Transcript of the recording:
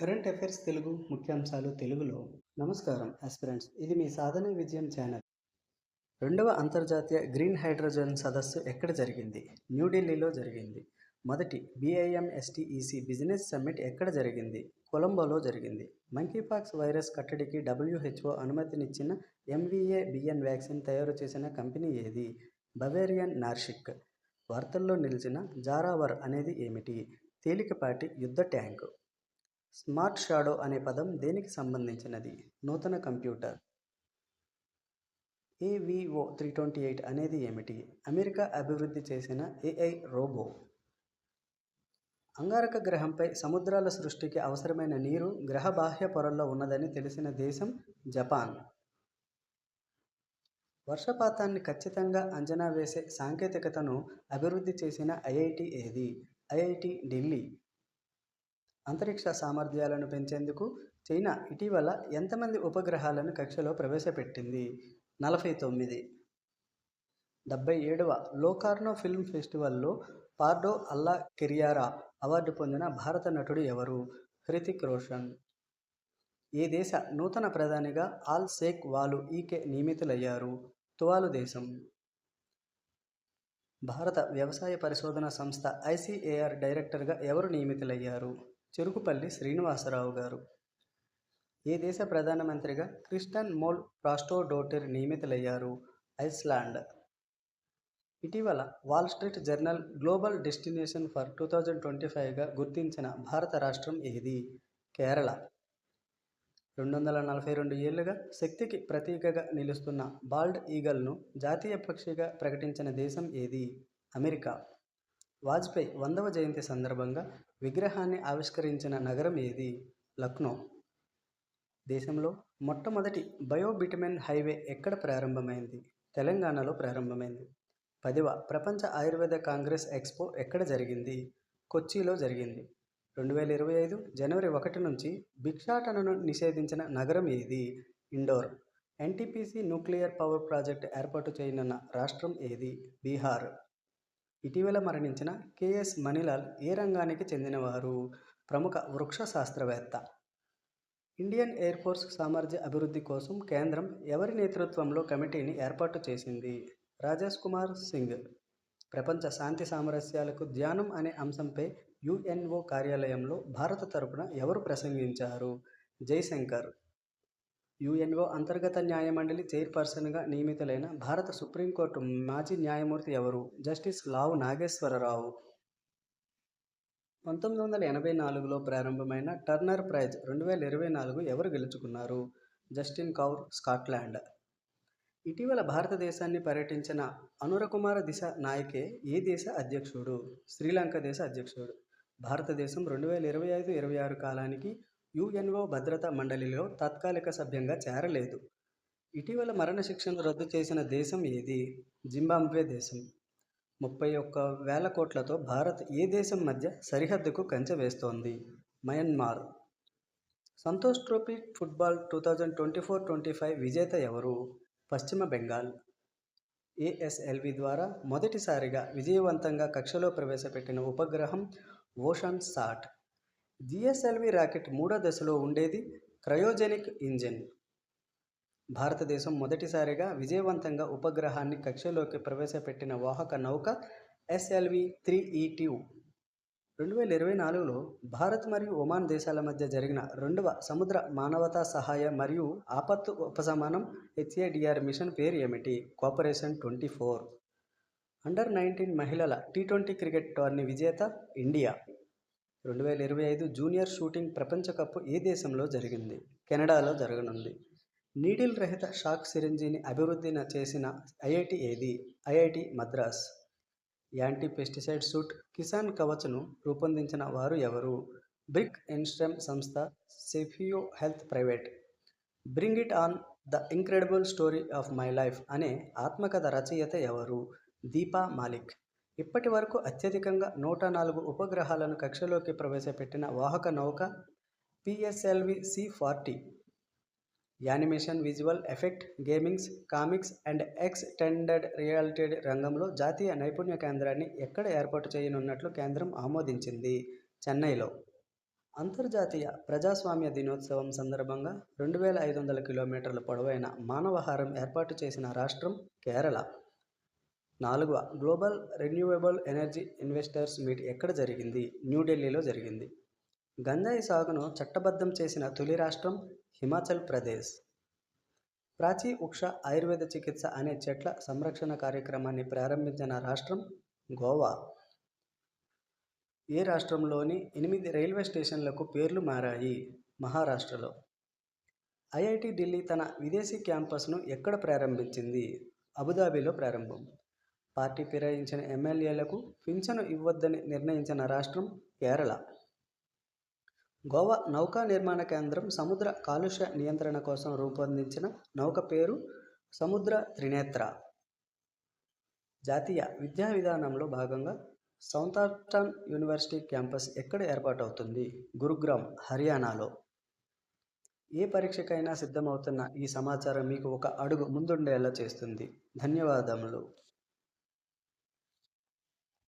Current affairs Telugu ముఖ్యాంశాలు తెలుగులో. నమస్కారం ఆస్పిరెంట్స్ ఇది మీ సాధన విజయం ఛానల్ రెండవ అంతర్జాతీయ గ్రీన్ హైడ్రోజన్ సదస్సు ఎక్కడ జరిగింది? న్యూఢిల్లీలో జరిగింది. మొదటి బిఐఎంఎస్టిఈసి బిజినెస్ సమ్మిట్ ఎక్కడ జరిగింది? కొలంబోలో జరిగింది. మంకీపాక్స్ వైరస్ కట్టడికి డబ్ల్యూహెచ్ఓ అనుమతినిచ్చిన ఎంవీఏ బిఎన్ వ్యాక్సిన్ తయారు చేసిన కంపెనీ ఏది? బవేరియన్ నార్షిక్ వార్తల్లో నిలిచిన జారావర్ అనేది ఏమిటి? తేలికపాటి యుద్ధ ట్యాంకు. స్మార్ట్ షాడో అనే పదం దేనికి సంబంధించినది? నూతన computer. AVO three twenty eight అనేది ఏమిటి? అమెరికా అభివృద్ధి చేసిన ఏఐ రోబో. అంగారక గ్రహంపై సముద్రాల సృష్టికి అవసరమైన నీరు గ్రహ బాహ్య పొరల్లో ఉన్నదని తెలిసిన దేశం జపాన్. వర్షపాతాన్ని ఖచ్చితంగా అంచనా వేసే సాంకేతికతను అభివృద్ధి చేసిన ఐఐటి ఏది? ఐఐటి ఢిల్లీ. అంతరిక్ష సామర్థ్యాలను పెంచేందుకు చైనా ఇటీవల ఎంతమంది ఉపగ్రహాలను కక్షలో ప్రవేశపెట్టింది? నలభై తొమ్మిది. డెబ్బై ఏడవ లోకార్నో ఫిల్మ్ ఫెస్టివల్లో పార్డో అల్లా కెరియారా అవార్డు పొందిన భారత నటుడు ఎవరు? హృతిక్ రోషన్. ఏ దేశ నూతన ప్రధానిగా ఆల్ షేక్ వాలు ఈకే నియమితులయ్యారు? తువాలు దేశం. భారత వ్యవసాయ పరిశోధన సంస్థ ఐసిఏఆర్ డైరెక్టర్గా ఎవరు నియమితులయ్యారు? చెరుకుపల్లి శ్రీనివాసరావు గారు. ఏ దేశ ప్రధానమంత్రిగా క్రిస్టన్ మోల్ ప్రాస్టోడోటెర్ నియమితులయ్యారు? ఐస్లాండ్. ఇటీవల Wall Street Journal global destination for two thousand twenty ఫైవ్గా గుర్తించిన భారత రాష్ట్రం ఏది? కేరళ. రెండు వందల నలభై రెండు ఏళ్ళుగా శక్తికి ప్రతీకగా నిలుస్తున్న బాల్డ్ ఈగల్ను జాతీయ పక్షిగా ప్రకటించిన దేశం ఏది? అమెరికా. వాజ్పేయి వందవ జయంతి సందర్భంగా విగ్రహాన్ని ఆవిష్కరించిన నగరం ఏది? లక్నో. దేశంలో మొట్టమొదటి బయోబిటమిన్ హైవే ఎక్కడ ప్రారంభమైంది? తెలంగాణలో ప్రారంభమైంది. పదివ ప్రపంచ ఆయుర్వేద కాంగ్రెస్ ఎక్స్పో ఎక్కడ జరిగింది? కొచ్చిలో జరిగింది. రెండు వేల ఇరవై ఐదు జనవరి ఒకటి నుంచి భిక్షాటనను నిషేధించిన నగరం ఏది? Indore. NTPC nuclear power project ఏర్పాటు చేయనున్న రాష్ట్రం ఏది? బీహార్. ఇటీవల మరణించిన కేఎస్ మణిలాల్ ఏ రంగానికి చెందినవారు? ప్రముఖ వృక్ష శాస్త్రవేత్త. ఇండియన్ ఎయిర్ ఫోర్స్ సామర్థ్య అభివృద్ధి కోసం కేంద్రం ఎవరి నేతృత్వంలో కమిటీని ఏర్పాటు చేసింది? రాజేష్ కుమార్ సింగ్. ప్రపంచ శాంతి సామరస్యాలకు ధ్యానం అనే అంశంపై యుఎన్ఓ కార్యాలయంలో భారత తరపున ఎవరు ప్రసంగించారు? జైశంకర్ యుఎన్ఓ అంతర్గత న్యాయమండలి చైర్పర్సన్గా నియమితులైన భారత సుప్రీంకోర్టు మాజీ న్యాయమూర్తి ఎవరు? జస్టిస్ లావు నాగేశ్వరరావు. పంతొమ్మిది వందల ఎనభై నాలుగులో ప్రారంభమైన టర్నర్ ప్రైజ్ రెండు వేల ఇరవై నాలుగు ఎవరు గెలుచుకున్నారు? Justin Kaur Scotland. ఇటీవల భారతదేశాన్ని పర్యటించిన అనురకుమార దిశ నాయకే ఏ దేశ అధ్యక్షుడు? శ్రీలంక దేశ అధ్యక్షుడు. భారతదేశం రెండు వేల ఇరవై ఐదు ఇరవై ఆరు కాలానికి యుఎన్ఓ భద్రతా మండలిలో తాత్కాలిక సభ్యంగా చేరలేదు. ఇటీవల మరణశిక్షను రద్దు చేసిన దేశం ఏది? జింబాబ్వే దేశం. ముప్పై ఒక్క వేల కోట్లతో భారత్ ఏ దేశం మధ్య సరిహద్దుకు కంచె వేస్తోంది? Myanmar. Santosh trophy football two thousand twenty four twenty five విజేత ఎవరు? పశ్చిమ బెంగాల్. ఏఎస్ఎల్వి ద్వారా మొదటిసారిగా విజయవంతంగా కక్షలో ప్రవేశపెట్టిన ఉపగ్రహం ఓషన్ సాట్. జిఎస్ఎల్వి రాకెట్ మూడో దశలో ఉండేది క్రయోజెనిక్ ఇంజిన్. భారతదేశం మొదటిసారిగా విజయవంతంగా ఉపగ్రహాన్ని కక్షలోకి ప్రవేశపెట్టిన వాహక నౌక ఎస్ఎల్వి త్రీ ఈ ట్యూ రెండు వేల ఇరవై నాలుగులో భారత్ మరియు ఒమాన్ దేశాల మధ్య జరిగిన రెండవ సముద్ర మానవతా సహాయ మరియు ఆపత్తు ఉపశమనం హెచ్ఏడిఆర్ మిషన్ పేరు ఏమిటి? Cooperation twenty four. Under nineteen మహిళల టీ ట్వంటీ క్రికెట్ టోర్నీ విజేత ఇండియా. రెండు వేల ఇరవై ఐదు జూనియర్ షూటింగ్ ప్రపంచ కప్ ఏ దేశంలో జరిగింది? కెనడాలో జరగనుంది. నీడిల్ రహిత షాక్ సిరింజిని అభివృద్ధి చేసిన ఐఐటి ఏది? IIT Madras. Anti pesticide suit Kisan కవచ్ను రూపొందించిన వారు ఎవరు? బ్రిక్ ఇన్స్టెమ్ సంస్థ Sepio health private. Bring it on the incredible story of my life అనే ఆత్మకథ రచయిత ఎవరు? దీపా మాలిక్. ఇప్పటి వరకు అత్యధికంగా నూట నాలుగు ఉపగ్రహాలను కక్షలోకి ప్రవేశపెట్టిన వాహక నౌక PSLV C forty. Animation visual effect gamings comics and extended reality రంగంలో జాతీయ నైపుణ్య కేంద్రాన్ని ఎక్కడ ఏర్పాటు చేయనున్నట్లు కేంద్రం ఆమోదించింది. చెన్నైలో అంతర్జాతీయ ప్రజాస్వామ్య దినోత్సవం సందర్భంగా రెండు వేల ఐదు వందల కిలోమీటర్ల పొడవైన మానవహారం ఏర్పాటు చేసిన రాష్ట్రం కేరళ. నాలుగవ global renewable energy investors meet ఎక్కడ జరిగింది? న్యూఢిల్లీలో జరిగింది. గంజాయి సాగును చట్టబద్ధం చేసిన తొలి రాష్ట్రం హిమాచల్ ప్రదేశ్. ప్రాచీ ఉక్ష ఆయుర్వేద చికిత్స అనే చెట్ల సంరక్షణ కార్యక్రమాన్ని ప్రారంభించిన రాష్ట్రం గోవా. ఏ రాష్ట్రంలోని ఎనిమిది రైల్వే స్టేషన్లకు పేర్లు మారాయి? మహారాష్ట్రలో. ఐఐటి ఢిల్లీ తన విదేశీ క్యాంపస్ను ఎక్కడ ప్రారంభించింది? అబుదాబిలో ప్రారంభం. పార్టీ ఫిరాయించిన ఎమ్మెల్యేలకు పింఛను ఇవ్వద్దని నిర్ణయించిన రాష్ట్రం కేరళ. గోవా నౌకా నిర్మాణ కేంద్రం సముద్ర కాలుష్య నియంత్రణ కోసం రూపొందించిన నౌక పేరు సముద్ర త్రినేత్ర. జాతీయ విద్యా విధానంలో భాగంగా సౌతాప్టన్ యూనివర్సిటీ క్యాంపస్ ఎక్కడ ఏర్పాటవుతుంది? గురుగ్రామ్ హర్యానాలో. ఏ పరీక్షకైనా సిద్ధమవుతున్న ఈ సమాచారం మీకు ఒక అడుగు ముందుండేలా చేస్తుంది. ధన్యవాదములు.